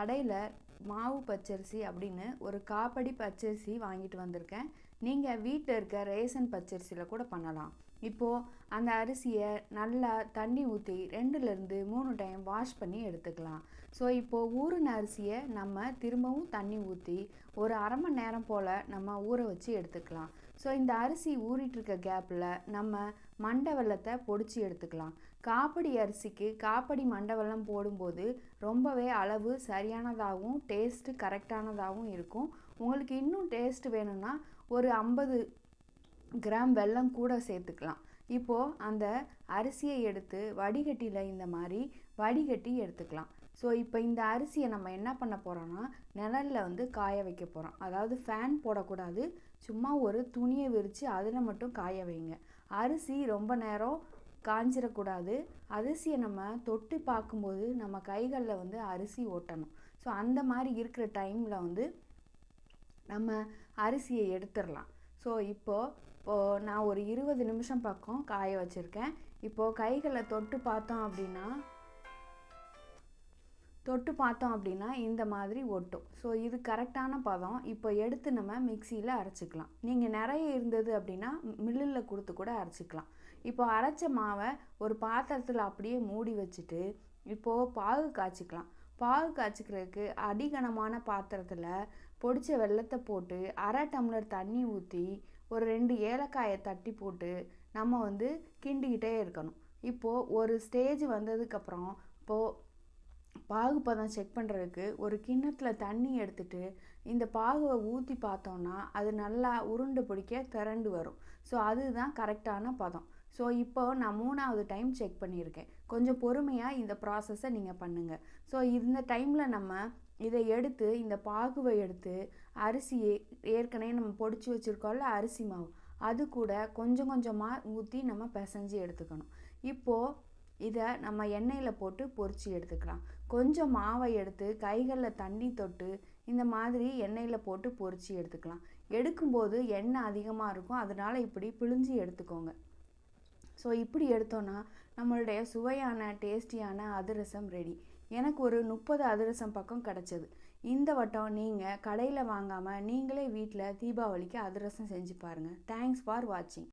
கடையில் மாவு பச்சரிசி அப்படின்னு ஒரு காப்படி பச்சரிசி வாங்கிட்டு வந்திருக்கேன். நீங்கள் வீட்டில் இருக்க ரேசன் பச்சரிசியில் கூட பண்ணலாம். இப்போது அந்த அரிசியை நல்லா தண்ணி ஊற்றி ரெண்டுலேருந்து மூணு டைம் வாஷ் பண்ணி எடுத்துக்கலாம். ஸோ இப்போது ஊறின அரிசியை நம்ம திரும்பவும் தண்ணி ஊற்றி ஒரு அரை மணி நேரம் போல் நம்ம ஊற வச்சு எடுத்துக்கலாம். ஸோ இந்த அரிசி ஊறிட்டுருக்க கேப்பில் நம்ம மண்டை பொடிச்சு எடுத்துக்கலாம். காப்படி அரிசிக்கு காப்படி மண்டை வெல்லம் போடும்போது ரொம்பவே அளவு சரியானதாகவும் டேஸ்ட்டு கரெக்டானதாகவும் இருக்கும். உங்களுக்கு இன்னும் டேஸ்ட் வேணும்னா ஒரு ஐம்பது கிராம் வெல்லம் கூட சேர்த்துக்கலாம். இப்போது அந்த அரிசியை எடுத்து வடிகட்டியில் இந்த மாதிரி வடிகட்டி எடுத்துக்கலாம். ஸோ இப்போ இந்த அரிசியை நம்ம என்ன பண்ண போகிறோன்னா நிழலில் வந்து காய வைக்க போகிறோம் அதாவது ஃபேன் போடக்கூடாது. சும்மா ஒரு துணியை விரித்து அதில் மட்டும் காய வைங்க. அரிசி ரொம்ப நேரம் காஞ்சிடக்கூடாது அரிசியை நம்ம தொட்டு பார்க்கும்போது நம்ம கைகளில் வந்து அரிசி ஓட்டணும். ஸோ அந்த மாதிரி இருக்கிற டைமில் வந்து நம்ம அரிசியை எடுத்துடலாம். ஸோ இப்போது இப்போது நான் ஒரு இருபது நிமிஷம் பக்கம் காய வச்சுருக்கேன். இப்போது கைகளை தொட்டு பார்த்தோம் அப்படின்னா தொட்டு பார்த்தோம் அப்படின்னா இந்த மாதிரி ஒட்டும். ஸோ இது கரெக்டான பதம். இப்போ எடுத்து நம்ம மிக்சியில் அரைச்சிக்கலாம். நீங்கள் நிறைய இருந்தது அப்படின்னா மில்லில் கொடுத்து கூட அரைச்சிக்கலாம். இப்போ அரைச்ச மாவை ஒரு பாத்திரத்தில் அப்படியே மூடி வச்சுட்டு இப்போது பாகு காய்ச்சிக்கலாம். பாகு காய்ச்சிக்கிறதுக்கு அடிகனமான பாத்திரத்தில் பொடிச்ச வெள்ளத்தை போட்டு அரை டம்ளர் தண்ணி ஊற்றி ஒரு ரெண்டு ஏலக்காயை தட்டி போட்டு நம்ம வந்து கிண்டிக்கிட்டே இருக்கணும். இப்போது ஒரு ஸ்டேஜ் வந்ததுக்கப்புறம் இப்போது பாகுபதம் செக் பண்ணுறதுக்கு ஒரு கிண்ணத்தில் தண்ணி எடுத்துட்டு இந்த பாகுவை ஊற்றி பார்த்தோன்னா அது நல்லா உருண்டை பிடிக்க திரண்டு வரும். ஸோ அதுதான் கரெக்டான பதம். ஸோ இப்போ நான் மூணாவது டைம் செக் பண்ணியிருக்கேன். கொஞ்சம் பொறுமையாக இந்த ப்ராசஸை நீங்கள் பண்ணுங்கள் ஸோ இந்த டைமில் நம்ம இதை எடுத்து இந்த பாகுவை எடுத்து அரிசி ஏற்கனவே நம்ம பொடிச்சு வச்சுருக்கோம்ல அரிசி மாவு. அது கூட கொஞ்சம் கொஞ்சமாக ஊற்றி நம்ம பிசைஞ்சு எடுத்துக்கணும். இப்போது இதை நம்ம எண்ணெயில் போட்டு பொரித்து எடுத்துக்கலாம். கொஞ்சம் மாவை எடுத்து கைகளில் தண்ணி தொட்டு இந்த மாதிரி எண்ணெயில் போட்டு பொரித்து எடுத்துக்கலாம். எடுக்கும்போது எண்ணெய் அதிகமாக இருக்கும். அதனால் இப்படி பிழிஞ்சு எடுத்துக்கோங்க. ஸோ இப்படி எடுத்தோன்னா நம்மளுடைய சுவையான டேஸ்டியான அதிரசம் ரெடி எனக்கு ஒரு முப்பது அதிரசம் பக்கம் கிடச்சிது. இந்த வட்டம் நீங்கள் கடையில் வாங்காமல் நீங்களே வீட்டில் தீபாவளிக்கு அதிரசம் செஞ்சு பாருங்கள் தேங்க்ஸ் ஃபார் வாட்சிங்